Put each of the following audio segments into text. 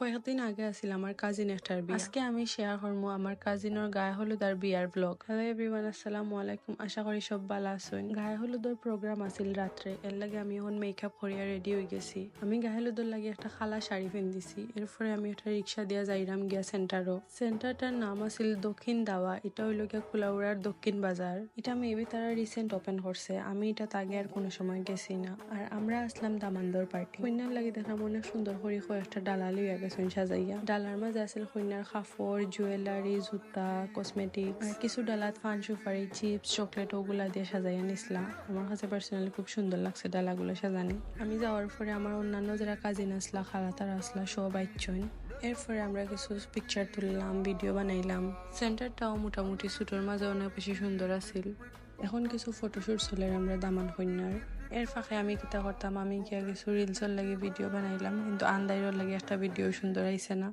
কয়েকদিন আগে আছিল আমার কাজিন একটার বিয়া। আজকে আমি শেয়ার করব আমার কাজিনের গায়ে হলুদ আর বিয়ার ব্লগ হ্যালো এভরিওয়ান আসসালামু আলাইকুম। আশা করি সব ভালো আছেন। গায়ে হলুদের প্রোগ্রাম আছিল রাত্রে এর লাগে আমি এখন মেকআপ করিয়া রেডি হয়ে গেছি। আমি গায়ে হলুদের লাগে একটা খালা শাড়ি পিন্দিছি এরপরে আমি একটা রিক্সা দিয়া যাইরাম গিয়া সেন্টারও সেন্টারটার নাম আছিল দক্ষিণ দাওয়া এটা হইল গিয়া কুলাউড়ার দক্ষিণ বাজার এটা মেবি তারা রিসেন্ট ওপেন করছে আমি এটা তাগে আর কোনো সময় গেছি না। আর আমরা আসলাম দামান্দর পার্টি কন্যার লাগে দেখলাম অনেক সুন্দর করে কয়েকটা ডালা লইয়া গেছেন সাজাইয়া। ডালার মাঝে আছিল কন্যার কাপড় জুয়েলারি জুতা কসমেটিক্স কিছু ডালাত ফান সুপারি চিপস চকলেট ওগুলা দিয়ে সাজাইয়া নিছিলাম আমার কাছে পার্সোনালি খুব সুন্দর লাগছে ডালাগুলো সাজানি। আমি যাওয়ার পরে আমার অন্যান্য যারা কাজিন আসলা খালা তারা আসলা সব আইচন এরপরে আমরা কিছু পিকচার তুললাম ভিডিও বানাইলাম। সেন্টারটাও মোটামুটি ছোটোর মাঝে অনেক বেশি সুন্দর আছিল। এখন কিছু ফটোশুট চলে আমরা দামান কন্যার এর ফাঁকে আমি কিতা করতাম, আমি কি কিছু রিলসের লাগে ভিডিও বানাইলাম, কিন্তু আন্দাইরের লাগে একটা ভিডিও সুন্দর আইছে না।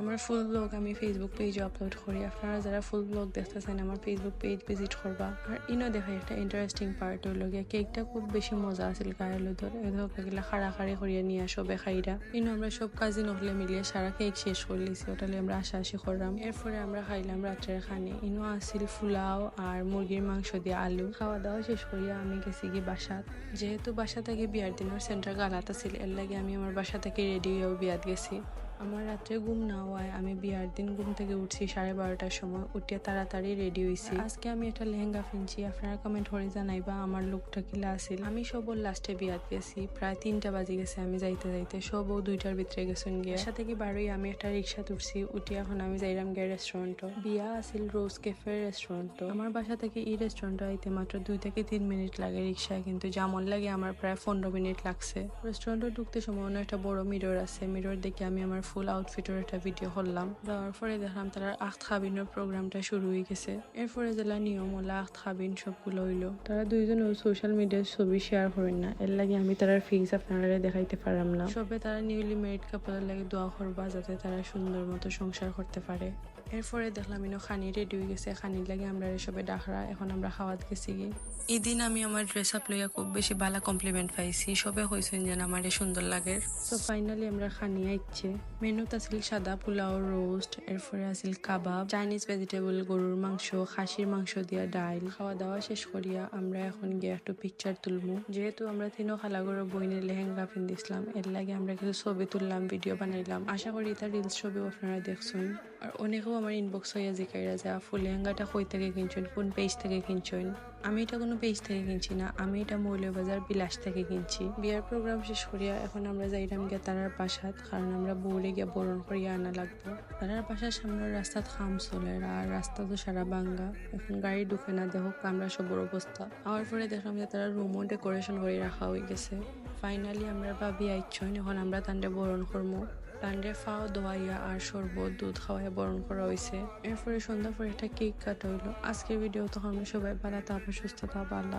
আমার ফুল ব্লগ আমি ফেসবুক পেজে আপলোড করি আপনারা যারা ফুল ব্লগ দেখতে চান আমার ফেসবুক পেজ ভিজিট করবা আর ইনো দেখা একটা ইন্টারেস্টিং পার্ট হইল গিয়া কেকটা খুব বেশি মজা আছিল গায়ের লোধর এদের এগুলা খাড়া খাড়ি করিয়া নিয়ে সবে খাইরা ইনো আমরা সব কাজে নহলে মিলিয়ে সারা কেক শেষ করে লিছি ওটালে আমরা আশা আশি করলাম এরপরে আমরা খাইলাম রাত্রের খানে। ইনো আসিল ফুলাও আর মুরগির মাংস দিয়ে আলু। খাওয়া দাওয়া শেষ করিয়া আমি গেছি কি বাসাত। যেহেতু বাসা থেকে বিয়ার দিনের সেন্টার গালাত আছিল এর লাগে আমি আমার বাসা থেকে রেডি হয়েও বিয়াত গেছি। আমার রাত্রে ঘুম না হওয়ায় আমি বিয়ার দিন ঘুম থেকে উঠছি সাড়ে বারোটার সময়, উঠিয়ে তাড়াতাড়ি রেডি হয়েছি আজকে আমি একটা লেহেঙ্গা কিনছি আপনারা কমেন্ট করে জানাইবা আমার লুকটা কিলা আছিল আমি সবর লাস্টে বিয়াত গেছি, প্রায় তিনটা বাজে গেছে আমি যাইতে যাইতে সবও দুইটার ভিতরে গেছেন গিয়া। বাসা থেকে বারোই আমি একটা রিক্সা তুলছি উঠি এখন আমি যাইরাম গিয়ে রেস্টুরেন্ট বিয়া আছিল রোজ ক্যাফে রেস্টুরেন্ট আমার বাসা থেকে এই রেস্টুরেন্ট আইতে মাত্র দুই থেকে তিন মিনিট লাগে রিক্সায়, কিন্তু যেমন লাগে আমার প্রায় পনেরো মিনিট লাগছে। রেস্টুরেন্টে ঢুকতে সময় একটা বড় মিরর আছে মিরর দেখে আমি আমার ফুল আউটফিটের একটা ভিডিও করলাম। দেওয়ার পরে দেখলাম তারা আখ খাবিনের প্রোগ্রামটা শুরু হয়ে গেছে। এরপরে জেলা নিয়ম হলো আখ খাবিন সবগুলো হইল। তারা দুইজন সোশ্যাল মিডিয়ার ছবি শেয়ার করেন না। এর লাগে আমি তার ফিক্স আপনারা দেখাইতে পারলাম না। সবে তারা নিউলি মেরিড কাপড়ের লাগে দোয়া করবা যাতে তারা সুন্দর মতো সংসার করতে পারে। এরপরে দেখলাম ইনো খানি রেডি হয়ে গেছে খানির লাগে আমরা সবে ডাকরা এখন আমরা খাওয়াত গেছি গিয়ে। এই দিন আমি আমার ড্রেস আপ লইয়া খুব বেশি ভালো কমপ্লিমেন্ট পাইছি সবে হয়েছেন যেন আমার সুন্দর লাগে। তো ফাইনালি আমরা খানি আইচ্ছে। মেনুত আছিল সাদা পোলাও রোস্ট এরপরে আছিল কাবাব চাইনিজ ভেজিটেবল গরুর মাংস খাসির মাংস দিয়া ডাইল। খাওয়া দাওয়া শেষ করিয়া আমরা এখন গিয়ে একটু পিকচার তুলবো যেহেতু আমরা তিনও খালাগর বইনের লেহেঙ্গা পিন্দিছিলাম এর লাগে আমরা কিছু ছবি তুললাম ভিডিও বানাইলাম। আশা করি তার রিলস ছবি আপনারা দেখছেন। আর অনেকেও আমার ইনবক্স হইয়া জিকাইরা যে ফুল লেহেঙ্গাটা কই থেকে কিনছেন? কোন পেজ থেকে কিনছেন? আমি এটা কোনো পেজ থেকে কিনছি না, আমি এটা মৌলবাজার বিলাস থেকে কিনছি। বিয়ার প্রোগ্রাম শেষ করিয়া এখন আমরা যাইরাম গিয়া তারার পাশাত, কারণ আমরা বউরে গিয়া বরণ করিয়া আনা লাগবো। তারার পাশার সামনের রাস্তাত খাম চলে, আর রাস্তা তো সারা বাঙ্গা। এখন গাড়ি ঢুকে না দেখো আমরা সবর অবস্থা। আমার পরে দেখলাম যে তারা রুমও ডেকোরেশন করে রাখা হয়ে গেছে। ফাইনালি আমরা ভাবি আইছন এখন আমরা তান্ডে বরণ করব প্লান্ডে ফাও, দোয়াইয়া আর শরবত দুধ খাওয়াইয়া বরণ করা হয়েছে এরপরে সন্ধ্যা পরে একটা কেক কাটা হইল। আজকের ভিডিও তখন আমরা সবাই ভালো তারপর সুস্থ বা আল্লাহ